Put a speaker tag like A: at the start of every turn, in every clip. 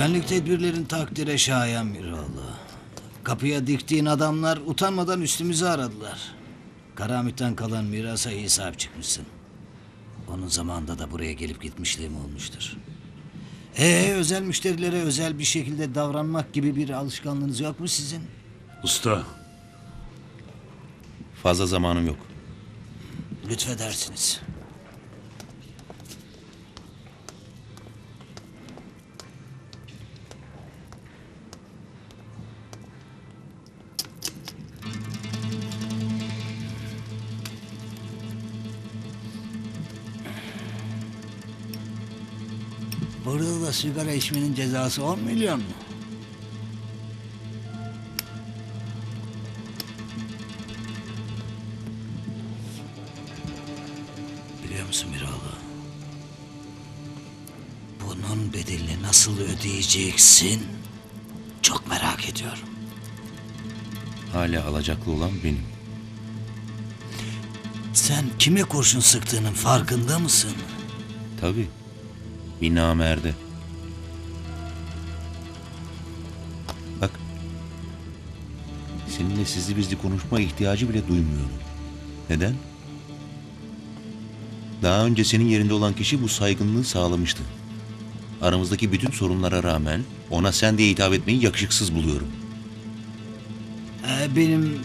A: Güvenlik tedbirlerin takdire şayan Miroğlu. Kapıya diktiğin adamlar utanmadan üstümüzü aradılar. Karamit'ten kalan mirasa iyi sahip çıkmışsın. Onun zamanında da buraya gelip gitmişliğim olmuştur. Ee özel müşterilere özel bir şekilde davranmak gibi bir alışkanlığınız yok mu sizin?
B: Usta,
C: Fazla zamanım yok.
A: Lütfedersiniz. Burada da sigara içmenin cezası 10 milyon mu? Biliyor musun Miroğlu? Bunun bedelini nasıl ödeyeceksin? Çok merak ediyorum.
C: Hala alacaklı olan benim.
A: Sen kime kurşun sıktığının farkında mısın?
C: Tabii. Bir namerde. Bak. Seninle sizli bizli konuşma ihtiyacı bile duymuyorum. Neden? Daha önce senin yerinde olan kişi bu saygınlığı sağlamıştı. Aramızdaki bütün sorunlara rağmen ona sen diye hitap etmeyi yakışıksız buluyorum.
A: Ee, benim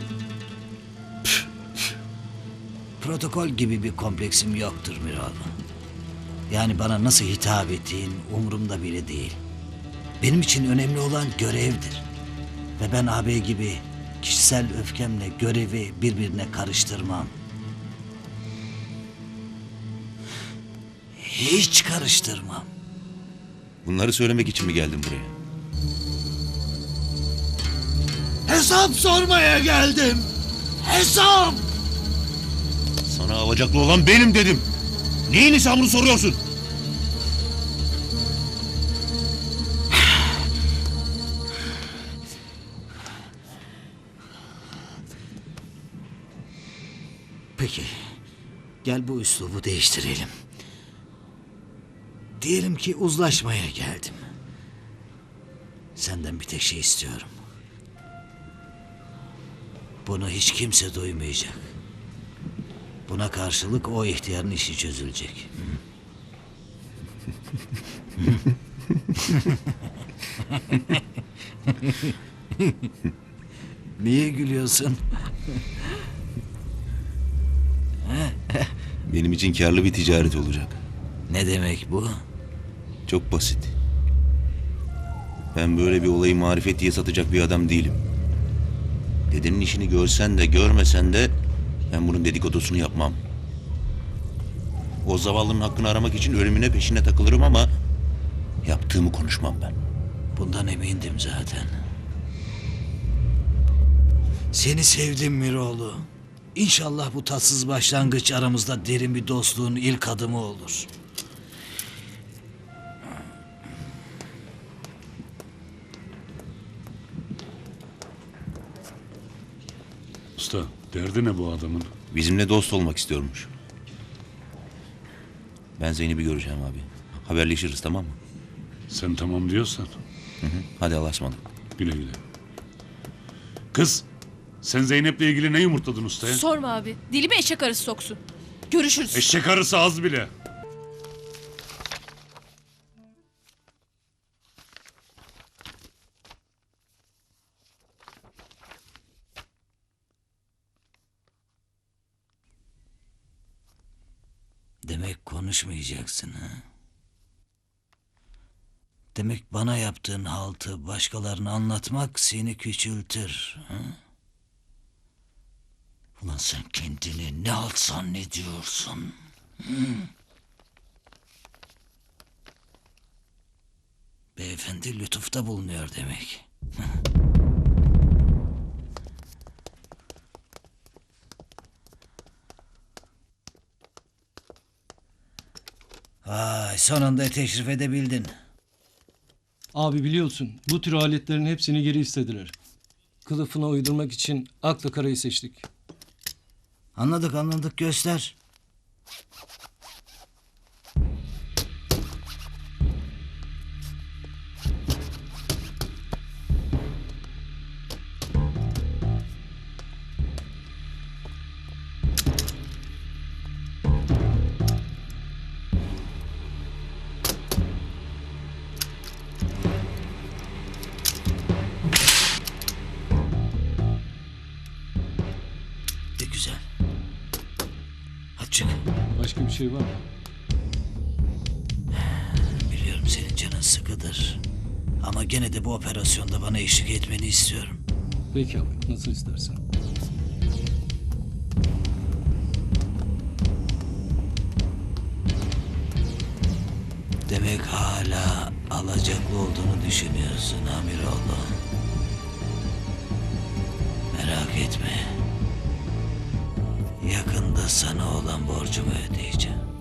A: protokol gibi bir kompleksim yoktur Miroğlu. Yani bana nasıl hitap ettiğin umurumda bile değil. Benim için önemli olan görevdir. Ve ben ağabey gibi kişisel öfkemle görevi birbirine karıştırmam. Hiç karıştırmam.
C: Bunları söylemek için mi geldin buraya?
A: Hesap sormaya geldim. Hesap!
C: Sana alacaklı olan benim dedim. Neyin hesabını soruyorsun?
A: Peki. Gel bu üslubu değiştirelim. Diyelim ki uzlaşmaya geldim. Senden bir tek şey istiyorum. Bunu hiç kimse duymayacak. Buna karşılık o ihtiyarın işi çözülecek. Niye gülüyorsun?
C: Benim için karlı bir ticaret olacak.
A: Ne demek bu?
C: Çok basit. Ben böyle bir olayı marifet diye satacak bir adam değilim. Dedenin işini görsen de görmesen de ben bunun dedikodusunu yapmam. O zavallının hakkını aramak için ölümüne peşine takılırım ama yaptığımı konuşmam ben.
A: Bundan emindim zaten. Seni sevdim Miroğlu. İnşallah bu tatsız başlangıç aramızda derin bir dostluğun ilk adımı olur.
B: usta derdi ne bu adamın?
C: Bizimle dost olmak istiyormuş. Ben Zeynep'i göreceğim abi. Haberleşiriz tamam mı?
B: Sen tamam diyorsan
C: Hı hı. Hadi Allah'a ısmarladık.
B: güle güle. Kız, sen Zeynep'le ilgili ne yumurtladın ustaya?
D: Sorma abi. Dilime eşek arısı soksun. Görüşürüz.
B: Eşek arısı az bile.
A: Demek konuşmayacaksın ha? Demek bana yaptığın haltı başkalarına anlatmak seni küçültür. Ha? Ulan sen kendini ne halt zannediyorsun? Hı? Beyefendi lütufta bulunuyor demek. Vay sonunda teşrif edebildin.
E: Abi biliyorsun bu tür aletlerin hepsini geri istediler. Kılıfına uydurmak için akla karayı seçtik.
A: Anladık anladık göster. Çık.
E: Başka bir şey var mı?
A: Biliyorum senin canın sıkıdır. Ama gene de bu operasyonda bana eşlik etmeni istiyorum.
E: Peki abi nasıl istersen.
A: Demek hala alacaklı olduğunu düşünüyorsun Amiroğlu. Merak etme. Sonunda sana olan borcumu ödeyeceğim.